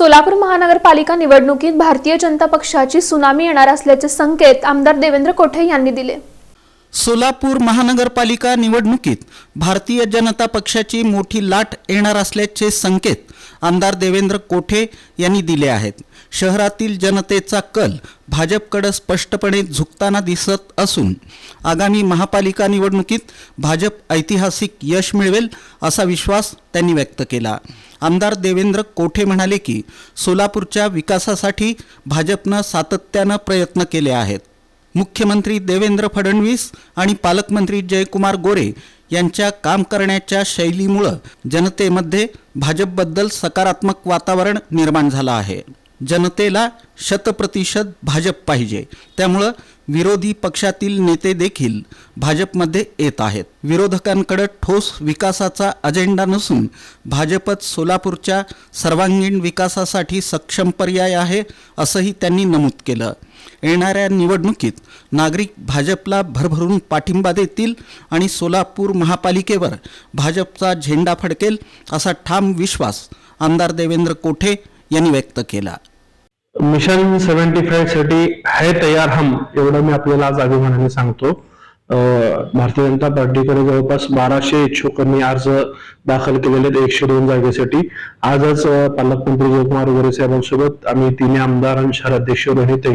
सोलापूर महानगरपालिका निवडणुकीत भारतीय जनता पक्षाची सुनामी येणार असल्याचे संकेत आमदार देवेंद्र कोठे यांनी दिले. सोलापूर महानगरपालिका निवडणुकीत भारतीय जनता पक्षाची मोठी लाट येणार असल्याचे संकेत आमदार देवेंद्र कोठे यांनी दिले आहेत. शहरातील जनतेचा कल भाजपकडे स्पष्टपणे झुकताना दिसत असून आगामी महापालिका निवडणुकीत भाजप ऐतिहासिक यश मिळवेल असा विश्वास त्यांनी व्यक्त केला. आमदार देवेंद्र कोठे म्हणाले की सोलापूरच्या विकासासाठी भाजपनं सातत्यानं प्रयत्न केले आहेत. मुख्यमंत्री देवेंद्र फडणवीस आणि पालकमंत्री जयकुमार गोरे यांच्या काम करण्याच्या शैलीमुळं जनतेमध्ये भाजपबद्दल सकारात्मक वातावरण निर्माण झालं आहे. जनतेला शतप्रतिशत भाजप पाहिजे. त्यामुळं विरोधी पक्षातील नेते देखील भाजपमध्ये येत आहेत. विरोधकांकडे ठोस विकासाचा अजेंडा नसून भाजपच सोलापूरच्या सर्वांगीण विकासासाठी सक्षम पर्याय आहे असंही त्यांनी नमूद केलं. येणाऱ्या निवडणुकीत नागरिक भाजपला भरभरून पाठिंबा देतील आणि सोलापूर महापालिकेवर भाजपचा झेंडा फडकेल असा ठाम विश्वास आमदार देवेंद्र कोठे यांनी व्यक्त केला. मिशन सेव्हन्टी फाईव्हसाठी है तयार हम एवढं मी आपल्याला आज अभिमानाने सांगतो. भारतीय जनता पार्टीकडे जवळपास बाराशे इच्छुकांनी अर्ज दाखल केलेले आहेत एकशे दोन जागेसाठी. आजच पालकमंत्री जयकुमार गोरे साहेबांसोबत आम्ही तिन्ही आमदार आणि शहराध्यक्ष रोहिते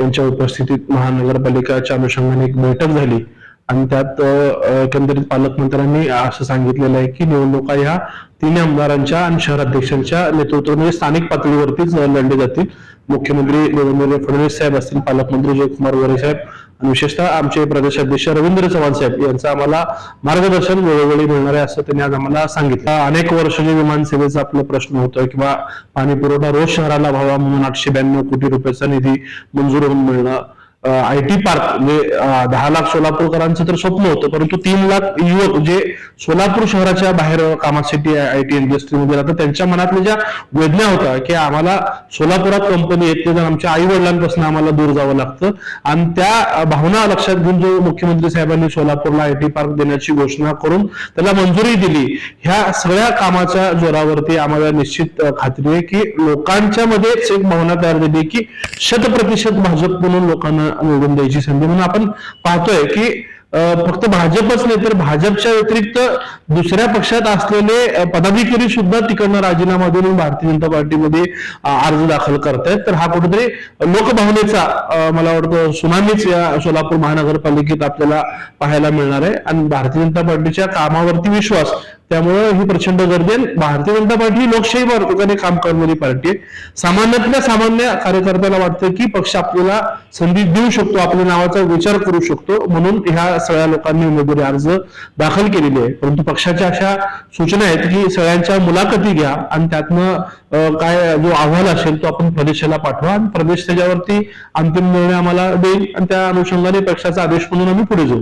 यांच्या उपस्थितीत महानगरपालिकाच्या अनुषंगाने एक बैठक झाली. आणि त्यात एकंदरीत पालकमंत्र्यांनी असं सांगितलेलं आहे की निवडणुका ह्या तिन्ही आमदारांच्या आणि शहराध्यक्षांच्या नेतृत्वामध्ये म्हणजे स्थानिक पातळीवरतीच लढले जातील. मुख्यमंत्री देवेंद्र फडणवीस साहेब असतील पालकमंत्री जयकुमार गोरे साहेब आणि विशेषतः आमचे प्रदेशाध्यक्ष रवींद्र चव्हाण साहेब यांचं आम्हाला मार्गदर्शन वेळोवेळी मिळणार आहे असं त्यांनी आज आम्हाला सांगितलं. अनेक वर्ष जे विमानसेवेचा आपला प्रश्न होतो किंवा पाणी पुरवठा रोज शहराला व्हावा म्हणून आठशे ब्याण्णव कोटी रुपयाचा निधी मंजूर होऊन मिळणं आय टी पार्क म्हणजे दहा लाख सोलापूरकरांचं तर स्वप्न होतं परंतु तीन लाख युवक जे सोलापूर शहराच्या बाहेर कामासाठी आय टी इंडस्ट्रीमध्ये राहतात त्यांच्या मनातल्या ज्या वेदना होत्या की आम्हाला सोलापुरात कंपनी येते तर आमच्या आई वडिलांपासून आम्हाला दूर जावं लागतं आणि त्या भावना लक्षात घेऊन जो मुख्यमंत्री साहेबांनी सोलापूरला आय टी पार्क देण्याची घोषणा करून त्याला मंजुरी दिली ह्या सगळ्या कामाच्या जोरावरती आम्हाला निश्चित खात्री आहे की लोकांच्या मध्येच एक भावना तयार झाली की शतप्रतिशत भाजप म्हणून लोकांना निवडून द्यायची संधी म्हणून आपण पाहतोय की फक्त भाजपच नाही तर भाजपच्या व्यतिरिक्त दुसऱ्या पक्षात असलेले पदाधिकारी सुद्धा तिकडनं राजीनामा देऊन भारतीय जनता पार्टीमध्ये अर्ज दाखल करतायत. तर हा कुठेतरी लोकभावनेचा मला वाटतं सुनामीच या सोलापूर महानगरपालिकेत आपल्याला पाहायला मिळणार आहे. आणि भारतीय जनता पार्टीच्या कामावरती विश्वास त्यामुळे ही प्रचंड गर्दी आहे. भारतीय जनता पार्टी ही लोकशाही मार्गाने काम करणारी पार्टी आहे. सामान्यातल्या सामान्य कार्यकर्त्याला वाटतं की पक्ष आपल्याला संधी देऊ शकतो आपल्या नावाचा विचार करू शकतो. म्हणून ह्या सगळ्या लोकांनी उमेदवारी अर्ज दाखल केलेले आहे. परंतु पक्षाच्या अशा सूचना आहेत की सगळ्यांच्या मुलाखती घ्या आणि त्यातनं काय जो अहवाल असेल तो आपण प्रदेशाला पाठवा आणि प्रदेश त्याच्यावरती अंतिम निर्णय आम्हाला देईल आणि त्या अनुषंगाने पक्षाचा आदेश म्हणून आम्ही पुढे जाऊ.